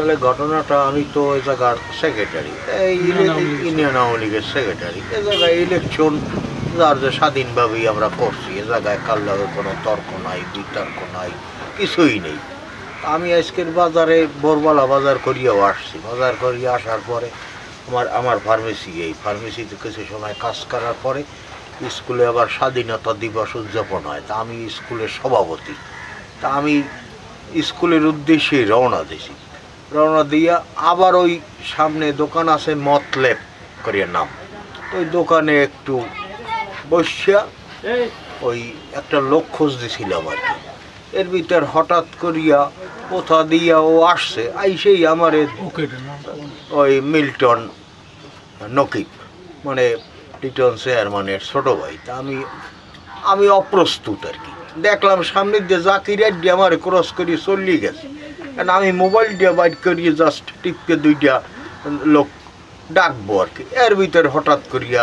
আসলে ঘটনাটা আমি তো ওই জায়গার সেক্রেটারি এই ইউনিয়ন আওয়ামী লীগের সেক্রেটারি এ জায়গায় ইলেকশন যার যে স্বাধীনভাবেই আমরা করছি এ জায়গায় কার লগে কোনো তর্ক নাই বিতর্ক নাই কিছুই নেই। আমি আজকের বাজারে বোরবালা বাজার করিয়াও আসছি। বাজার করিয়ে আসার পরে আমার আমার ফার্মেসি এই ফার্মেসিতে কিছু সময় কাজ করার পরে স্কুলে আবার স্বাধীনতা দিবস উদযাপন হয়। তা আমি স্কুলের সভাপতি। তা আমি স্কুলের উদ্দেশ্যে রওনা দিছি। রওনা দিয়া আবার ওই সামনে দোকান আছে মতলেব করিয়া নাম। তো ওই দোকানে একটু বসিয়া ওই একটা লোক খোঁজ দিছিলাম আর কি। এর ভিতর হঠাৎ করিয়া কোথা দিয়া ও আসছে, আইসেই আমার ওকে ওই মিল্টন নকিব মানে লিটন চেয়ারম্যানের ছোটো ভাই। তা আমি আমি অপ্রস্তুত আর কি। দেখলাম সামনের দিয়ে জাকির আড্ডি আমার ক্রস করিয়ে চলিয়ে গেছে। কারণ আমি মোবাইল দিয়ে বাইট করিয়ে জাস্ট টিপকে দুইটা লোক ডাকবো আর কি। এর ভিতরে হঠাৎ করিয়া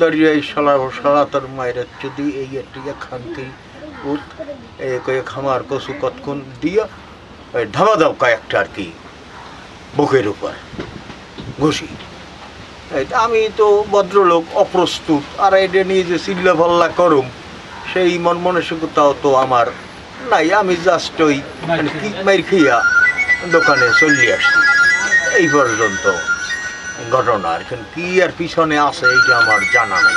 দরিয়ায় সালা সালা তোর মায়ের যদি এই একটি খানতেই উঠ এই কয়ে খামার কচু কতক্ষণ দিয়া ওই ধামাধাম কয়েকটা আর কি বুকের উপর ঘুষি। আমি তো ভদ্রলোক অপ্রস্তুত, আর এটা নিয়ে যে চিল্লা পাল্লা করুম সেই মন মানসিকতাও তো আমার নাই আমি জাস্ট ওই মানে কি মাইর খাইয়া দোকানে চলে আসছি। এই পর্যন্ত ঘটনা আর কি আর পিছনে আছে এইটা আমার জানা নাই।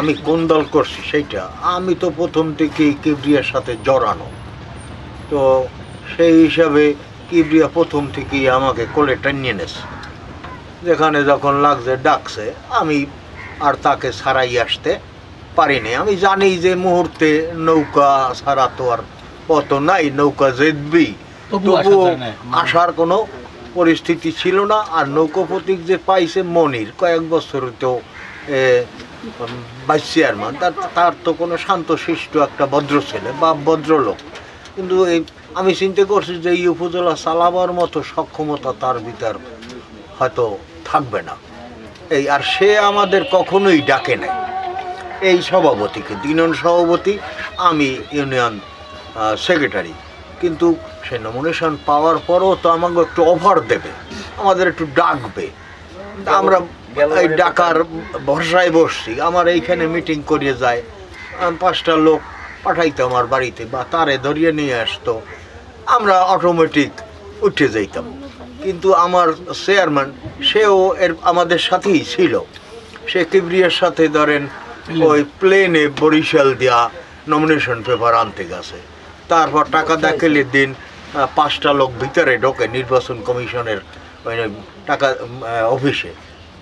আমি কোন দল করছি সেইটা আমি তো প্রথম থেকেই কেবরিয়ার সাথে জড়ানো। তো সেই হিসাবে কিবরিয়া প্রথম থেকেই আমাকে কোলে টানিয়ে নেছে যেখানে যখন লাগছে ডাকছে আমি আর তাকে ছাড়াই আসতে পারিনি। আমি জানি যে মুহূর্তে নৌকা ছাড়া তো আর পথ নাই নৌকা জেদবি তবুও। আসার কোনো পরিস্থিতি ছিল না আর নৌকোপতিক যে পাইছে মনির কয়েক বছর তো ভাইস চেয়ারম্যান তার তার তো কোনো শান্তশিষ্ট একটা ভদ্র ছেলে বা ভদ্রলোক। কিন্তু এই আমি চিন্তা করছি যে এই উপজেলা চালাবার মতো সক্ষমতা তার ভিতর হয়তো থাকবে না। এই আর সে আমাদের কখনোই ডাকে নাই। এই সভাপতিকে দিনন সভাপতি, আমি ইউনিয়ন সেক্রেটারি। কিন্তু সে নমিনেশন পাওয়ার পরও তো আমাকে একটু অফার দেবে, আমাদের একটু ডাকবে। আমরা এই ডাকার ভরসায় বসছি, আমার এইখানে মিটিং করিয়ে যায়। পাঁচটা লোক পাঠাইতো আমার বাড়িতে বা তারে ধরিয়ে নিয়ে আসতো। আমরা অটোমেটিক উঠে যাইতাম। কিন্তু আমার চেয়ারম্যান সেও এর, আমাদের সাথেই ছিল। সে কিবরিয়ার সাথে ধরেন ওই প্লেনে বরিশাল দেওয়া নমিনেশন পেপার আনতে গেছে। তারপর টাকা দাখিলের দিন পাঁচটা লোক ভিতরে ঢোকে নির্বাচন কমিশনের ওই টাকা অফিসে।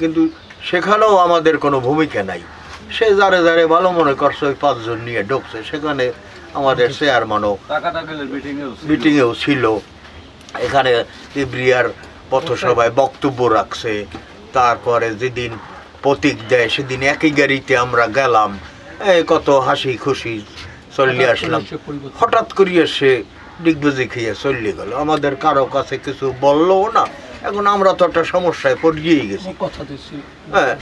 কিন্তু সেখানেও আমাদের কোনো ভূমিকা নাই। সে যারে যারে ভালো মনে করছে ওই পাঁচজন নিয়ে ঢুকছে। সেখানে আমাদের চেয়ারম্যানও মিটিংয়েও ছিল। এখানে ইব্রিয়ার পথসভায় বক্তব্য রাখছে। তারপরে যেদিন প্রতীক দেয় সেদিন একই গাড়িতে আমরা গেলাম। এই কত হাসি খুশি চললে আসলাম। হঠাৎ করিয়ে সে ডিগবাজি খেয়ে চললে গেল। আমাদের কারও কাছে কিছু বলল না। এখন আমরা তো একটা সমস্যায় পড়িয়েই গেছি। কথা হ্যাঁ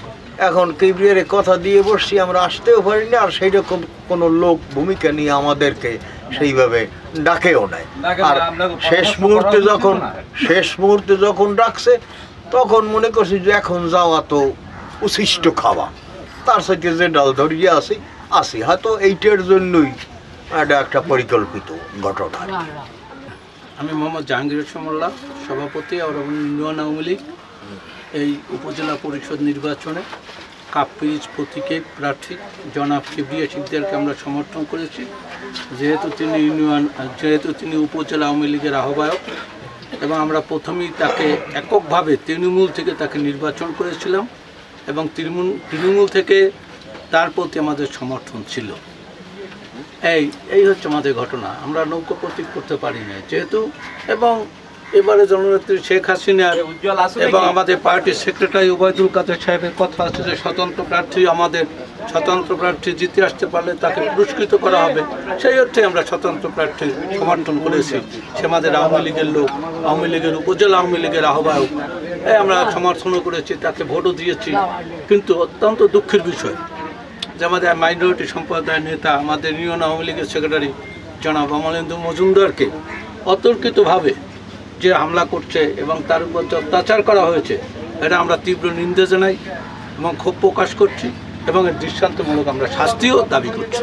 এখন কিবরিয়ারে কথা দিয়ে বসছি আমরা আসতেও পারি না আর সেই রকম কোনো লোক ভূমিকা নিয়ে আমাদেরকে সেইভাবে ডাকেও নেয় আর শেষ মুহূর্তে যখন শেষ মুহূর্তে যখন ডাকছে তখন মনে করছি যে এখন যাওয়া তো উচ্ছিষ্ট খাওয়া। তার সাথে যে ডাল ধরিয়ে আসি আসি। হয়তো এইটার জন্যই এটা একটা পরিকল্পিত ঘটনা। আমি মোহাম্মদ জাহাঙ্গীর সমল্লা সভাপতি আর ইউনিয়ন আওয়ামী লীগ এই উপজেলা পরিষদ নির্বাচনে কাপ্পিজ প্রতীকের প্রার্থী জনাব কিবরিয়া সিকদারকে আমরা সমর্থন করেছি। যেহেতু তিনি ইউনিয়ন যেহেতু তিনি উপজেলা আওয়ামী লীগের আহ্বায়ক এবং আমরা প্রথমেই তাকে এককভাবে তৃণমূল থেকে তাকে নির্বাচন করেছিলাম। এবং তৃণমূল তৃণমূল থেকে তার প্রতি আমাদের সমর্থন ছিল। এই এই হচ্ছে আমাদের ঘটনা। আমরা নৌকো প্রতীক করতে পারি না যেহেতু এবং এবারে জননেত্রী শেখ হাসিনার এবং আমাদের পার্টির সেক্রেটারি ওবায়দুল কাদের সাহেবের কথা আছে যে স্বতন্ত্র প্রার্থী আমাদের স্বতন্ত্র প্রার্থী জিতে আসতে পারলে তাকে পুরস্কৃত করা হবে। সেই অর্থে আমরা স্বতন্ত্র প্রার্থী সমর্থন করেছি। সে আমাদের আওয়ামী লীগের লোক আওয়ামী লীগের উপজেলা আওয়ামী লীগের আহ্বায়ক। আমরা সমর্থনও করেছি তাকে ভোটও দিয়েছি। কিন্তু অত্যন্ত দুঃখের বিষয়, যে আমাদের মাইনরিটি সম্প্রদায়ের নেতা, আমাদের ইউনিয়ন আওয়ামী লীগের সেক্রেটারি জনাব অমলেন্দু মজুমদারকে অতর্কিতভাবে যে হামলা করছে এবং তার উপর যে অত্যাচার করা হয়েছে, এটা আমরা তীব্র নিন্দা জানাই এবং ক্ষোভ প্রকাশ করছি এবং এর দৃষ্টান্তমূলক আমরা শাস্তিও দাবি করছি।